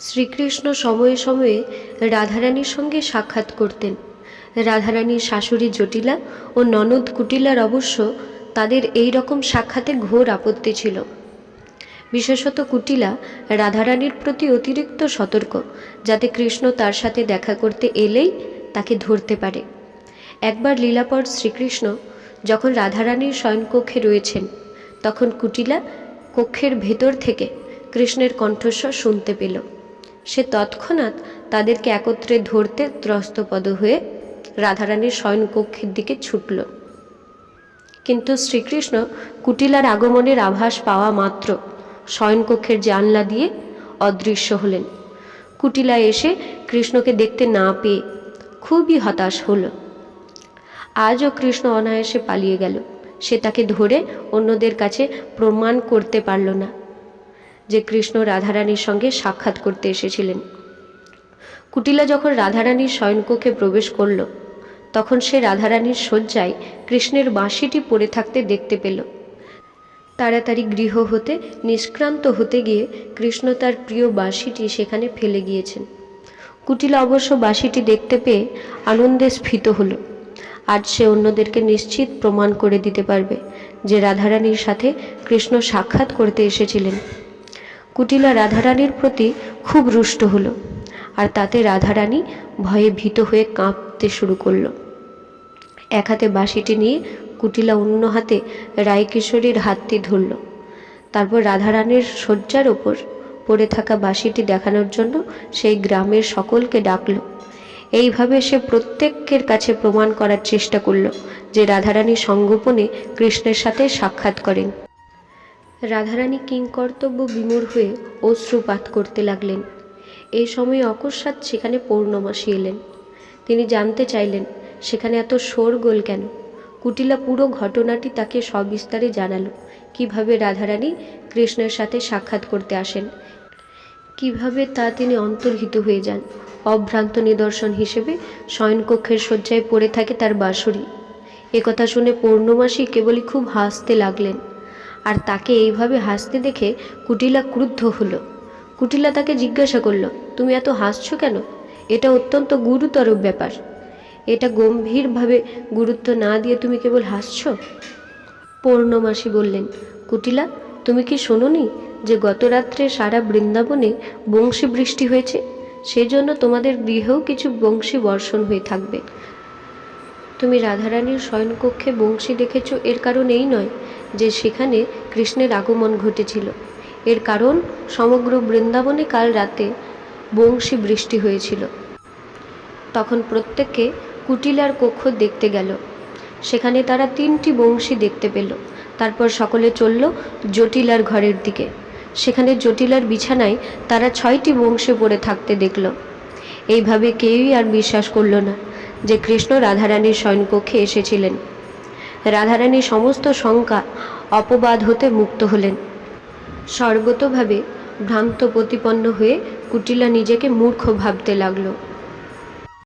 শ্রীকৃষ্ণ সময়ে সময়ে রাধারানীর সঙ্গে সাক্ষাৎ করতেন। রাধারানীর শাশুড়ি জটিলা ও ননদ কুটিলার অবশ্য তাদের এই রকম সাক্ষাতে ঘোর আপত্তি ছিল। বিশেষত কুটিলা রাধারানীর প্রতি অতিরিক্ত সতর্ক, যাতে কৃষ্ণ তার সাথে দেখা করতে এলেই তাকে ধরতে পারে। একবার লীলাপর শ্রীকৃষ্ণ যখন রাধারানীর শয়নকক্ষে রয়েছেন, তখন কুটিলা কক্ষের ভেতর থেকে কৃষ্ণের কণ্ঠস্বর শুনতে পেল। সে তৎক্ষণাৎ তাদেরকে একত্রে ধরতে ত্রস্তপদ হয়ে রাধারানীর শয়নকক্ষের দিকে ছুটল। কিন্তু শ্রীকৃষ্ণ কুটিলার আগমনের আভাস পাওয়া মাত্র শয়নকক্ষের জানলা দিয়ে অদৃশ্য হলেন। কুটিলা এসে কৃষ্ণকে দেখতে না পেয়ে খুবই হতাশ হল। আজও কৃষ্ণ অনায়াসে পালিয়ে গেল। সে তাকে ধরে অন্যদের কাছে প্রমাণ করতে পারল না। যে কৃষ্ণ রাধারানীর সঙ্গে সাক্ষাৎ করতে এসেছিলেন। কুটিলা যখন রাধারানীর শয়নকক্ষে প্রবেশ করল, তখন সে রাধারানীর শয্যায় কৃষ্ণের বাঁশিটি পড়ে থাকতে দেখতে পেল। তাড়াতাড়ি গৃহ হতে, নিষ্ক্রান্ত হতে গিয়ে কৃষ্ণ তার প্রিয় বাঁশিটি সেখানে ফেলে গিয়েছেন। কুটিলা অবশ্য বাঁশিটি দেখতে পেয়ে আনন্দে স্ফীত হলো। আজ সে অন্যদেরকে নিশ্চিত প্রমাণ করে দিতে পারবে যে রাধারানীর সাথে কৃষ্ণ সাক্ষাৎ করতে এসেছিলেন। কুটিলা রাধারানীর প্রতি খুব রুষ্ট হলো, আর তাতে রাধারানী ভয়ে ভীত হয়ে কাঁপতে শুরু করল। এক হাতে বাঁশিটি নিয়ে কুটিলা অন্য হাতে রায়কিশোরীর হাতটি ধরল। তারপর রাধারানীর শয্যার ওপর পড়ে থাকা বাঁশিটি দেখানোর জন্য সেই গ্রামের সকলকে ডাকল। এইভাবে সে প্রত্যেকের কাছে প্রমাণ করার চেষ্টা করল যে রাধারানী সঙ্গোপনে কৃষ্ণের সাথে সাক্ষাৎ করেন। রাধারানী কিংকর্তব্য বিমূঢ় হয়ে অশ্রুপাত করতে লাগলেন। এই সময় অকস্মাৎ সেখানে পৌর্ণমাসী এলেন। তিনি জানতে চাইলেন, সেখানে এত শোরগোল কেন? কুটিলা পুরো ঘটনাটি তাকে সবিস্তারে জানালো। কীভাবে রাধারানী কৃষ্ণের সাথে সাক্ষাৎ করতে আসেন? কীভাবে তা তিনি অন্তর্হিত হয়ে যান? অভ্রান্ত নিদর্শন হিসেবে শয়নকক্ষের শয্যায় পড়ে থাকে তার বাঁশরি। একথা শুনে পৌর্ণমাসী কেবলই খুব হাসতে লাগলেন। আর তাকে এইভাবে হাসতে দেখে কুটিলা ক্রুদ্ধ হলো। কুটিলা তাকে জিজ্ঞাসা করল, তুমি এত হাসছো কেন? এটা অত্যন্ত গুরুতর ব্যাপার। এটা গম্ভীরভাবে গুরুত্ব না দিয়ে তুমি কেবল হাসছ? পৌর্ণমাসী বললেন, কুটিলা, তুমি কি শোনোনি যে গত রাত্রে সারা বৃন্দাবনে বংশী বৃষ্টি হয়েছে? সেজন্য তোমাদের গৃহেও কিছু বংশী বর্ষণ হয়ে থাকবে। তুমি রাধারানীর শয়নকক্ষে বংশী দেখেছ এর কারণ এই নয় যে সেখানে কৃষ্ণের আগমন ঘটেছিল। এর কারণ, সমগ্র বৃন্দাবনে কাল রাতে বংশী বৃষ্টি হয়েছিল। তখন প্রত্যেককে কুটিলার কক্ষ দেখতে গেল। সেখানে তারা তিনটি বংশী দেখতে পেল। তারপর সকলে চলল জটিলার ঘরের দিকে। সেখানে জটিলার বিছানায় তারা ছয়টি বংশী পড়ে থাকতে দেখল। এইভাবে কেউই আর বিশ্বাস করল না। যে কৃষ্ণ রাধারানীর শয়নকক্ষে এসেছিলেন। রাধারানীর সমস্ত শঙ্কা অপবাদ হতে মুক্ত হলেন। স্বর্গতভাবে ভ্রান্ত প্রতিপন্ন হয়ে কুটিলা নিজেকে মূর্খ ভাবতে লাগল।